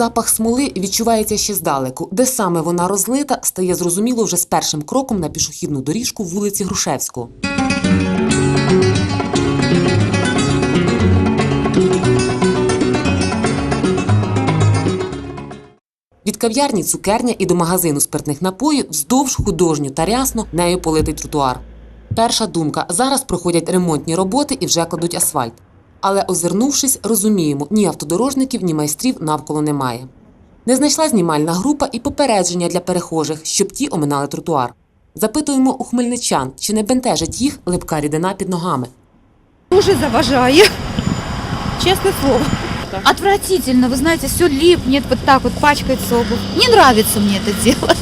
запах смоли відчувається ще здалеку. Де саме вона розлита, стає зрозуміло вже з першим кроком на пішохідну доріжку вулиці Грушевського. Від кав'ярні цукерня і до магазину спиртних напоїв вздовж художньо та рясно нею политий тротуар. Перша думка зараз проходять ремонтні роботи і вже кладуть асфальт. Але озирнувшись, розуміємо, ні автодорожників, ні майстрів навколо немає. Не знайшла знімальна група і попередження для перехожих, щоб ті оминали тротуар. Запитуємо у хмельничан, чи не бентежить їх липка рідина під ногами. Дуже заважає. Чесне слово. Отвратительно, вы знаете, все липнет, вот так вот пачкается обувь. Не нравится мне это дело.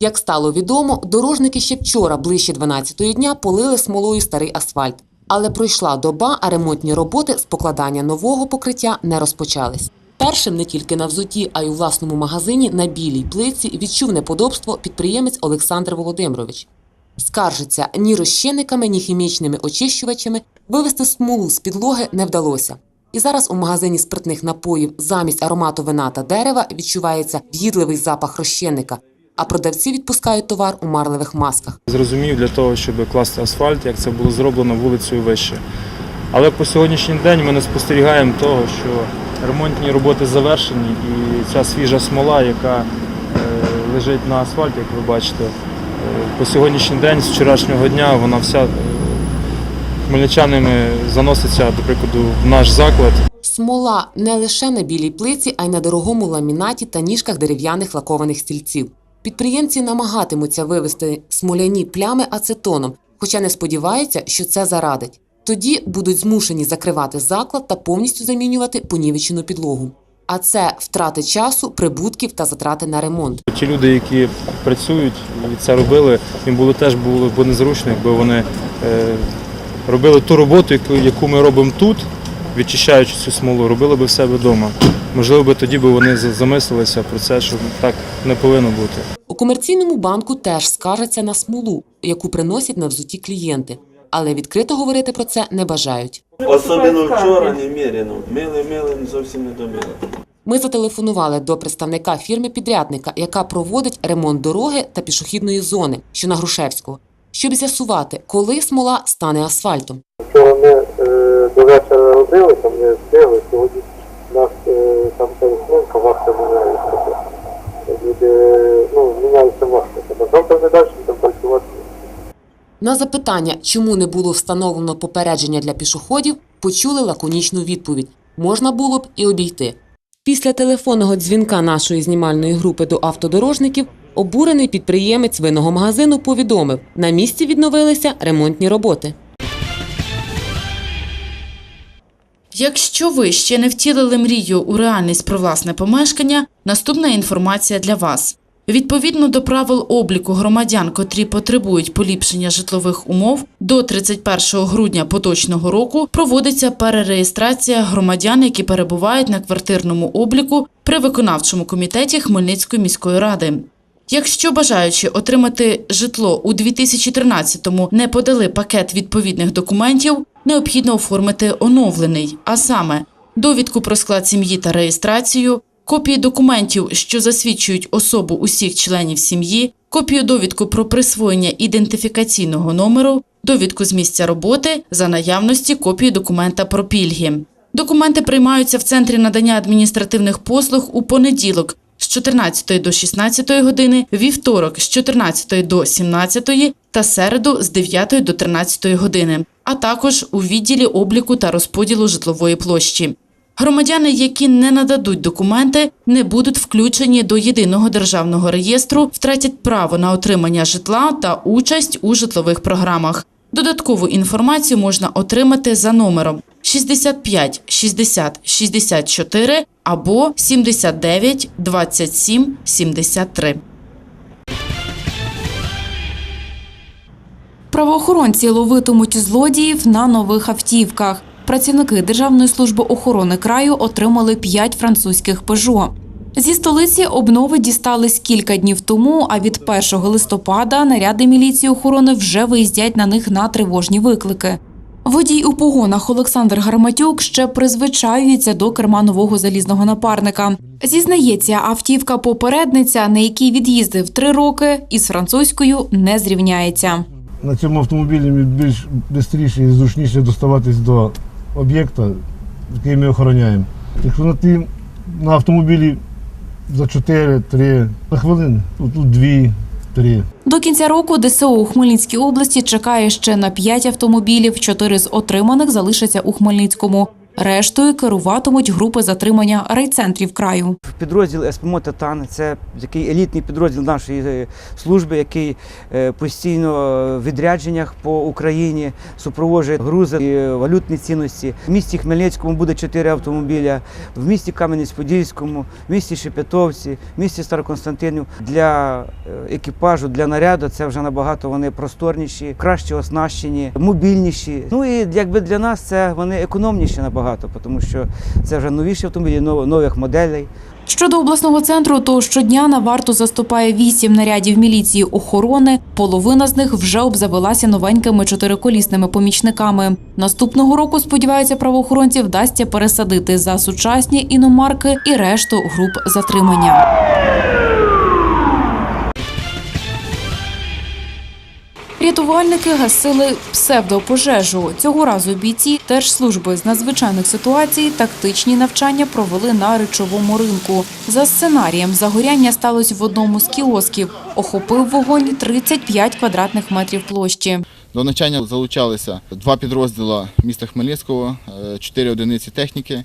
Як стало відомо, дорожники ще вчора, ближче 12-ї дня, полили смолою старий асфальт. Але пройшла доба, а ремонтні роботи з покладання нового покриття не розпочались. Першим не тільки на взуті, а й у власному магазині на білій плиці відчув неподобство підприємець Олександр Володимирович. Скаржиться, ні розчинниками, ні хімічними очищувачами вивести смолу з підлоги не вдалося. І зараз у магазині спиртних напоїв замість аромату вина та дерева відчувається в'їдливий запах розчинника, а продавці відпускають товар у марливих масках. Зрозумів для того, щоб класти асфальт, як це було зроблено вулицею вище. Але по сьогоднішній день ми не спостерігаємо того, що ремонтні роботи завершені, і ця свіжа смола, яка е, лежить на асфальті, як ви бачите, е, по сьогоднішній день, з вчорашнього дня, вона вся е, хмельничанами заноситься, до прикладу, в наш заклад. Смола не лише на білій плиці, а й на дорогому ламінаті та ніжках дерев'яних лакованих стільців. Підприємці намагатимуться вивести смоляні плями ацетоном, хоча не сподіваються, що це зарадить. Тоді будуть змушені закривати заклад та повністю замінювати понівечену підлогу. А це втрати часу, прибутків та затрати на ремонт. Ті люди, які працюють і це робили, їм було теж було б незручно, якби вони е, робили ту роботу, яку, ми робимо тут, відчищаючи цю смолу, робили би в себе вдома. Можливо, би тоді би вони замислилися про це, що так не повинно бути. У комерційному банку теж скаржаться на смолу, яку приносять на взуті клієнти, але відкрито говорити про це не бажають. Особливо вчора неміряно. Мили, мили, зовсім не домили. Ми зателефонували до представника фірми-підрядника, яка проводить ремонт дороги та пішохідної зони, що на Грушевського, щоб з'ясувати, коли смола стане асфальтом. Вчора ми е, до вечора робили, там не встигли, сьогодні у нас е, там телефонка, вахта міняється. Люди, ну, міняється вахта. А завтра не далі там працювати. На запитання, чому не було встановлено попередження для пішоходів, почули лаконічну відповідь: можна було б і обійти. Після телефонного дзвінка нашої знімальної групи до автодорожників обурений підприємець винного магазину повідомив: на місці відновилися ремонтні роботи. Якщо ви ще не втілили мрію у реальність про власне помешкання, наступна інформація для вас. Відповідно до правил обліку громадян, котрі потребують поліпшення житлових умов, до 31 грудня поточного року проводиться перереєстрація громадян, які перебувають на квартирному обліку при виконавчому комітеті Хмельницької міської ради. Якщо бажаючи отримати житло у 2013-му не подали пакет відповідних документів, необхідно оформити оновлений, а саме довідку про склад сім'ї та реєстрацію, копії документів, що засвідчують особу усіх членів сім'ї, копію довідку про присвоєння ідентифікаційного номеру, довідку з місця роботи за наявності копії документа про пільги. Документи приймаються в центрі надання адміністративних послуг у понеділок з 14 до 16 години, вівторок з 14 до 17 та середу з 9 до 13 години, а також у відділі обліку та розподілу житлової площі. Громадяни, які не нададуть документи, не будуть включені до єдиного державного реєстру, втратять право на отримання житла та участь у житлових програмах. Додаткову інформацію можна отримати за номером 65 60 64 або 79 27 73. Правоохоронці ловитимуть злодіїв на нових автівках. Працівники Державної служби охорони краю отримали 5 французьких пежо. Зі столиці обнови дістались кілька днів тому. А від 1 листопада наряди міліції охорони вже виїздять на них на тривожні виклики. Водій у погонах Олександр Гарматюк ще призвичаюється до керма нового залізного напарника. Зізнається, автівка попередниця, на якій від'їздив три роки, із французькою не зрівняється. На цьому автомобілі більш швидше і зручніше доставатись до об'єкта, який ми охороняємо. Якщо на тим на автомобілі за 4-3 на хвилини, тут, тут 2-3. До кінця року ДСО у Хмельницькій області чекає ще на 5 автомобілів. Чотири з отриманих залишаться у Хмельницькому. Рештою керуватимуть групи затримання райцентрів краю. Підрозділ СПМО «Титан» – це такий елітний підрозділ нашої е, служби, який е, постійно в відрядженнях по Україні супроводжує грузи і е, валютні цінності. В місті Хмельницькому буде чотири автомобіля, в місті Кам'янець-Подільському, в місті Шепетовці, в місті Староконстантинів. Для е, екіпажу, для наряду це вже набагато вони просторніші, краще оснащені, мобільніші. Ну і якби для нас це вони економніші набагато, тому що це вже новіші автомобілі, нов- нових моделей. Щодо обласного центру, то щодня на варту заступає вісім нарядів міліції охорони. Половина з них вже обзавелася новенькими чотириколісними помічниками. Наступного року, сподіваються, правоохоронці вдасться пересадити за сучасні іномарки і решту груп затримання. Рятувальники гасили псевдопожежу. Цього разу бійці Держслужби з надзвичайних ситуацій тактичні навчання провели на речовому ринку. За сценарієм загоряння сталося в одному з кіосків. Охопив вогонь 35 квадратних метрів площі. До навчання залучалися два підрозділи міста Хмельницького, е, чотири одиниці техніки, е,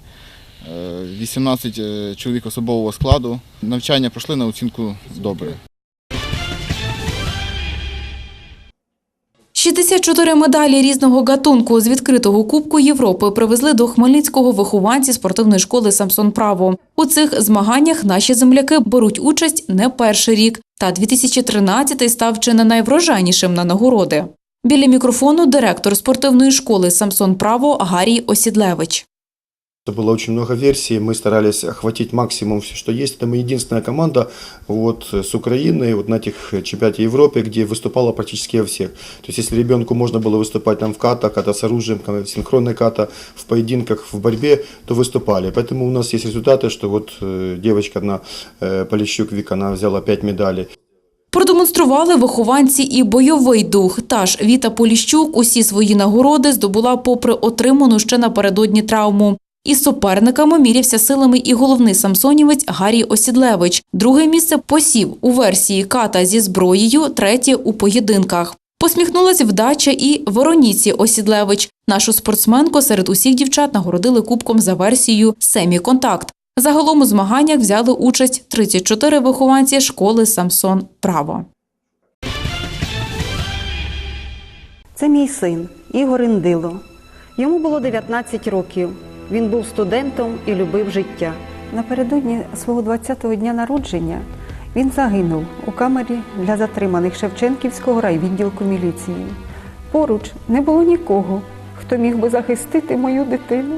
18 е, чоловік особового складу. Навчання пройшли на оцінку добре. 64 медалі різного гатунку з відкритого Кубку Європи привезли до Хмельницького вихованці спортивної школи Самсон Право. У цих змаганнях наші земляки беруть участь не перший рік, та 2013 став чи не найврожайнішим на нагороди. Біля мікрофону директор спортивної школи Самсон Право Гарій Осідлевич. Было очень много версий, мы старались охватить максимум все, что есть. Это мы единственная команда вот, с Украины вот, на этих чемпионате Европы, где выступала практически во всех. То есть если ребенку можно было выступать там в ката, ката с оружием, синхронной ката, в поединках, в борьбе, то выступали. Поэтому у нас есть результаты, что вот э, девочка одна, э, Полищук Вика, она взяла 5 медалей. Продемонстрували вихованці і бойовий дух. Та ж Віта Поліщук усі свої нагороди здобула попри отриману ще напередодні травму. Із суперниками мірявся силами і головний самсонівець Гарій Осідлевич. Друге місце посів у версії ката зі зброєю, третє у поєдинках. Посміхнулась вдача і Вороніці Осідлевич. Нашу спортсменку серед усіх дівчат нагородили кубком за версією «Семі-контакт». Загалом у змаганнях взяли участь 34 вихованці школи Самсон Право. Це мій син Ігор Індило. Йому було 19 років. Він був студентом і любив життя. Напередодні свого 20-го дня народження він загинув у камері для затриманих Шевченківського райвідділку міліції. Поруч не було нікого, хто міг би захистити мою дитину.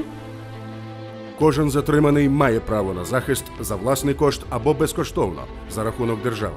Кожен затриманий має право на захист за власний кошт або безкоштовно за рахунок держави.